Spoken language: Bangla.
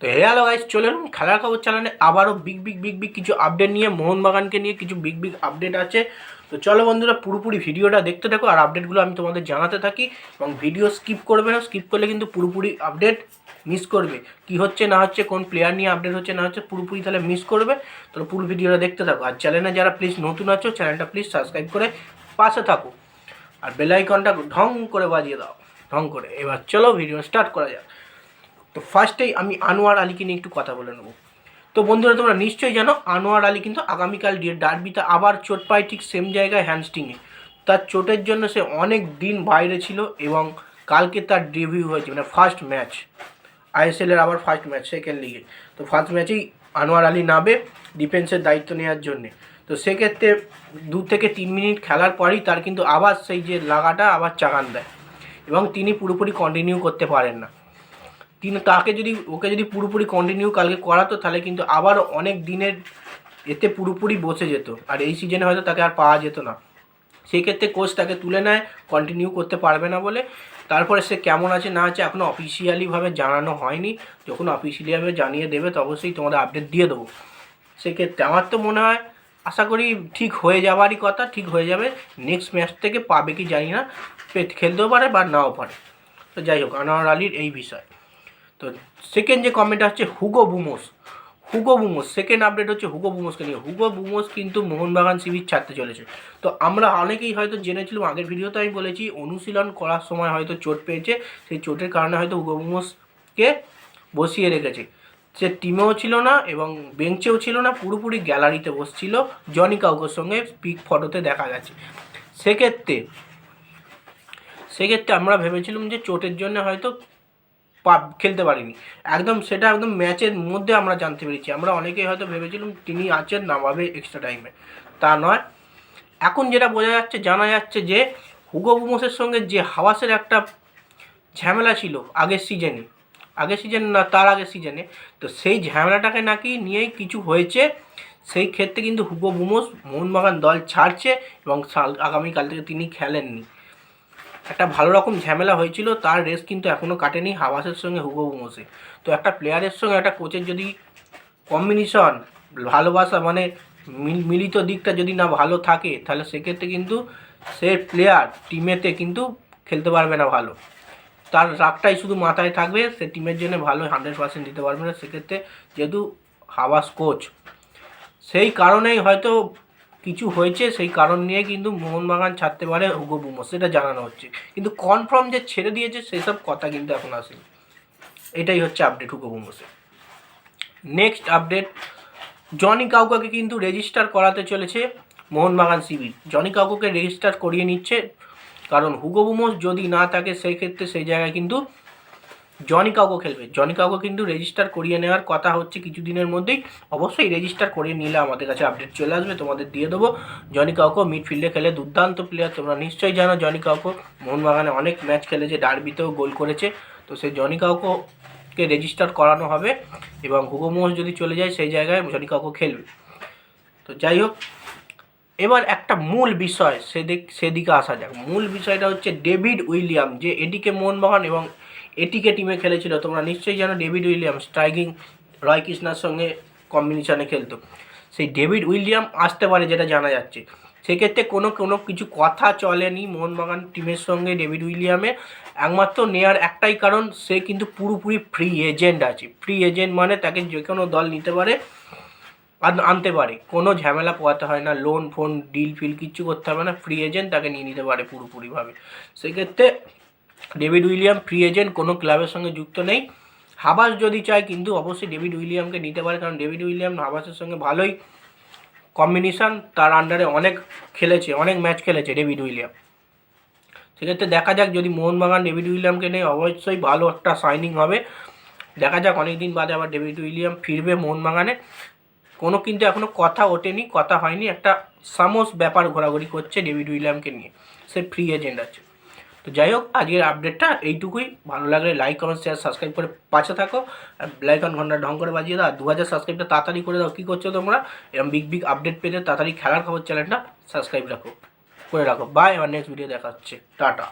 তো হে হ্যালো গাইস, চলে এলাম খেলার খবর চ্যানেলে আবারও বিগ বিগ বিগ বিগ কিছু আপডেট নিয়ে, মোহনবাগানকে নিয়ে কিছু বিগ বিগ আপডেট আছে। তো চলো বন্ধুরা, পুরোপুরি ভিডিওটা দেখতে থাকো আর আপডেটগুলো আমি তোমাদের জানাতে থাকি এবং ভিডিও স্কিপ করবে না স্কিপ করলে কিন্তু পুরোপুরি আপডেট মিস করবে। কি হচ্ছে, না হচ্ছে, কোন প্লেয়ার নিয়ে আপডেট হচ্ছে, না হচ্ছে, পুরোপুরি তাহলে মিস করবে। তাহলে পুরো ভিডিওটা দেখতে থাকো। আর চ্যানেলে যারা প্লিজ নতুন আছো চ্যানেলটা প্লিজ সাবস্ক্রাইব করে পাশে থাকো। আর বেল আইকনটা ঢং করে বাজিয়ে দাও। ঢং করে। এবার চলো ভিডিও স্টার্ট করা যাক। তো ফার্স্টেই আমি আনোয়ার আলীকে নিয়ে একটু কথা বলে নেব। তো বন্ধুরা, তোমরা নিশ্চয়ই জানো, আনোয়ার আলী কিন্তু আগামীকাল ডার্বিতে আবার চোট পায় ঠিক সেম জায়গায় হ্যান্ডস্টিংয়ে তার চোটের জন্য সে অনেক দিন বাইরে ছিল এবং কালকে তার ডেবিউ হয়েছে মানে ফার্স্ট ম্যাচ আইএসএলের আবার ফার্স্ট ম্যাচ সেকেন্ড লিগে তো ফার্স্ট ম্যাচেই আনোয়ার আলী নাবে ডিফেন্সের দায়িত্ব নেওয়ার জন্যে। তো সেক্ষেত্রে দু থেকে তিন মিনিট খেলার পরেই তার কিন্তু আবার সেই যে লাগাটা আবার চাগান দেয়। এবং তিনি পুরোপুরি কন্টিনিউ করতে পারেন না। তিনি তাকে যদি, ওকে যদি পুরোপুরি কন্টিনিউ কালকে করাতো, তাহলে কিন্তু আবার অনেক দিনের এতে পুরোপুরি বসে যেত। আর এই সিজনে হয়তো তাকে আর পাওয়া যেত না। সেই ক্ষেত্রে কোচ তাকে তুলে নেয় কন্টিনিউ করতে পারবে না বলে। তারপরে সে কেমন আছে, না আছে এখনও অফিসিয়ালিভাবে জানানো হয়নি। যখন অফিসিয়ালিভাবে জানিয়ে দেবে, তো অবশ্যই তোমাদের আপডেট দিয়ে দেবো। সেক্ষেত্রে আমার তো মনে হয়, আশা করি ঠিক হয়ে যাওয়ারই কথা, ঠিক হয়ে যাবে। নেক্সট ম্যাচ থেকে পাবে কি জানি না খেলতেও পারে বা নাও পারে। তো যাই হোক, আনোয়ার আলীর এই বিষয়। তো সেকেন্ড যে কমেন্ট হচ্ছে Hugo Boumous Hugo Boumous second update হচ্ছে হুগো বুমোসকে নিয়ে। হুগো বুমোস কিন্তু মোহনবাগান শিবির ছাড়তে চলেছে। তো আমরা অনেকেই হয়তো জেনেছিলাম, আগের ভিডিওতে আমি বলেছি, অনুশীলন করার সময় হয়তো চোট পেয়েছে। সেই চোটের কারণে হয়তো হুগো বুমোসকে বসিয়ে রেখেছে। সে টিমেও ছিল না এবং বেঞ্চেও ছিল না, পুরোপুরি গ্যালারিতে বসছিল। জনি কাউকের সঙ্গে পিক ফটোতে দেখা গেছে। সেক্ষেত্রে সেক্ষেত্রে আমরা ভেবেছিলাম যে চোটের জন্য হয়তো খেলতে পারিনি। একদম সেটা একদম ম্যাচের মধ্যে আমরা জানতে পেরেছি। আমরা অনেকেই হয়তো ভেবেছিলাম তিনি আছেন নামাবে এক্সট্রা টাইমে তা নয়। এখন যেটা বোঝা যাচ্ছে, জানা যাচ্ছে যে হুগো বুমোসের সঙ্গে যে হাওয়াসের একটা ঝামেলা ছিল আগের সিজনে আগের সিজন না, তার আগের সিজনে তো সেই ঝামেলাটাকে নাকি নিয়েই কিছু হয়েছে। সেই ক্ষেত্রে কিন্তু হুগো বুমোস মোহনবাগান দল ছাড়ছে এবং আগামীকাল থেকে তিনি খেলেননি। একটা ভালো রকম ঝামেলা হয়েছিল, তার রেস কিন্তু এখনও কাটেনি হাওয়াসের সঙ্গে হুগো বুমোসে তো একটা প্লেয়ারের সঙ্গে একটা কোচের যদি কম্বিনেশন ভালোবাসা মানে মিলিত দিকটা যদি না ভালো থাকে, তাহলে সেক্ষেত্রে কিন্তু সে প্লেয়ার টিমেতে কিন্তু খেলতে পারবে না ভালো। তার রাগটাই শুধু মাথায় থাকবে, সে টিমের জন্য ভালো হান্ড্রেড পার্সেন্ট দিতে পারবে না। সেক্ষেত্রে যেহেতু হাওয়াস কোচ সেই কারণেই হয়তো কিছু হয়েছে, সেই কারণ নিয়ে কিন্তু মোহনবাগান ছাড়তে পারে হুগো বুমো সেটা জানানো হচ্ছে। কিন্তু কনফার্ম যে ছেড়ে দিয়েছে, সেসব কথা কিন্তু এখন আসেনি। এটাই হচ্ছে আপডেট হুগো বুমোসে। নেক্সট আপডেট জনি কাউকাকে কিন্তু রেজিস্টার করাতে চলেছে মোহনবাগান শিবির। জনি কাউকাকে রেজিস্টার করিয়ে নিচ্ছে, কারণ হুগো বুমোস যদি না থাকে সেই ক্ষেত্রে সেই জায়গায় কিন্তু জনি কাউকে খেলবে। জনি কাউকে কিন্তু রেজিস্টার করিয়ে নেওয়ার কথা হচ্ছে কিছুদিনের মধ্যেই। অবশ্যই রেজিস্টার করিয়ে নিলে আমাদের কাছে আপডেট চলে আসবে, তোমাদের দিয়ে দেবো। জনি কাউকে মিডফিল্ডে খেলে দুর্দান্ত প্লেয়ার তোমরা নিশ্চয়ই জানো জনি কাউকে মোহনবাগানে অনেক ম্যাচ খেলেছে ডার্বিতেও গোল করেছে। তো সেই জনি কাউকে রেজিস্টার করানো হবে এবং হুগো যদি চলে যায় সেই জায়গায় জনি কাউকে খেলবে। তো যাই হোক, এবার একটা মূল বিষয় সেদিক সেদিকে আসা যাক। মূল বিষয়টা হচ্ছে ডেভিড উইলিয়াম যে এটিকে মোহনবাগান এবং এটিকে টিমে খেলেছিল, তোমরা নিশ্চয়ই জানো ডেভিড উইলিয়াম স্ট্রাইকিং রয় কৃষ্ণার সঙ্গে কম্বিনেশনে খেলতো। সেই ডেভিড উইলিয়াম আসতে পারে যেটা জানা যাচ্ছে। সেক্ষেত্রে কোনো কোনো কিছু কথা চলেনি মোহনবাগান টিমের সঙ্গে ডেভিড উইলিয়ামে একমাত্র নেয়ার একটাই কারণ, সে কিন্তু পুরোপুরি ফ্রি এজেন্ট আছে। ফ্রি এজেন্ট মানে তাকে যে কোনো দল নিতে পারে আন- আনতে পারে। কোনো ঝামেলা পোয়াতে হয় না লোন ফোন ডিল ফিল কিচ্ছু করতে হবে না। ফ্রি এজেন্ট তাকে নিয়ে নিতে পারে পুরোপুরিভাবে। সেক্ষেত্রে ডেভিড উইলিয়াম ফ্রি এজেন্ট কোনো ক্লাবের সঙ্গে যুক্ত নেই। হাবাস যদি চায়, কিন্তু অবশ্যই ডেভিড উইলিয়ামকে নিতে পারে, কারণ ডেভিড উইলিয়াম হাবাসের সঙ্গে ভালোই কম্বিনেশন তার আন্ডারে অনেক খেলেছে, অনেক ম্যাচ খেলেছে ডেভিড উইলিয়াম। সেক্ষেত্রে দেখা যাক, যদি মোহনবাগান ডেভিড উইলিয়ামকে নেই অবশ্যই ভালো একটা সাইনিং হবে। দেখা যাক অনেক দিন বাদে আবার ডেভিড উইলিয়াম ফিরবে মোহনবাগানে। কোনো কিন্তু এখনও কথা ওঠেনি, কথা হয়নি, একটা সামস ব্যাপার ঘোরাঘুরি করছে ডেভিড উইলিয়ামকে নিয়ে। সে ফ্রি এজেন্ট আছে। তো যাই হোক, আজকের আপডেটটা এইটুকুই। ভালো লাগলে লাইক কমেন্ট শেয়ার সাবস্ক্রাইব করে পাশে থাকো। আর ব্লাইকন ঘণ্টা ঢং করে বাজিয়ে দাও। দু হাজার সাবস্ক্রাইবটা তাড়াতাড়ি করে দাও। কী করছ তোমরা? এরকম বিগ বিগ আপডেট পেতে তাড়াতাড়ি খেলার খবর চ্যানেলটা সাবস্ক্রাইব রাখো। করে রাখো। বাই আমার নেক্সট ভিডিও দেখা হচ্ছে টাটা।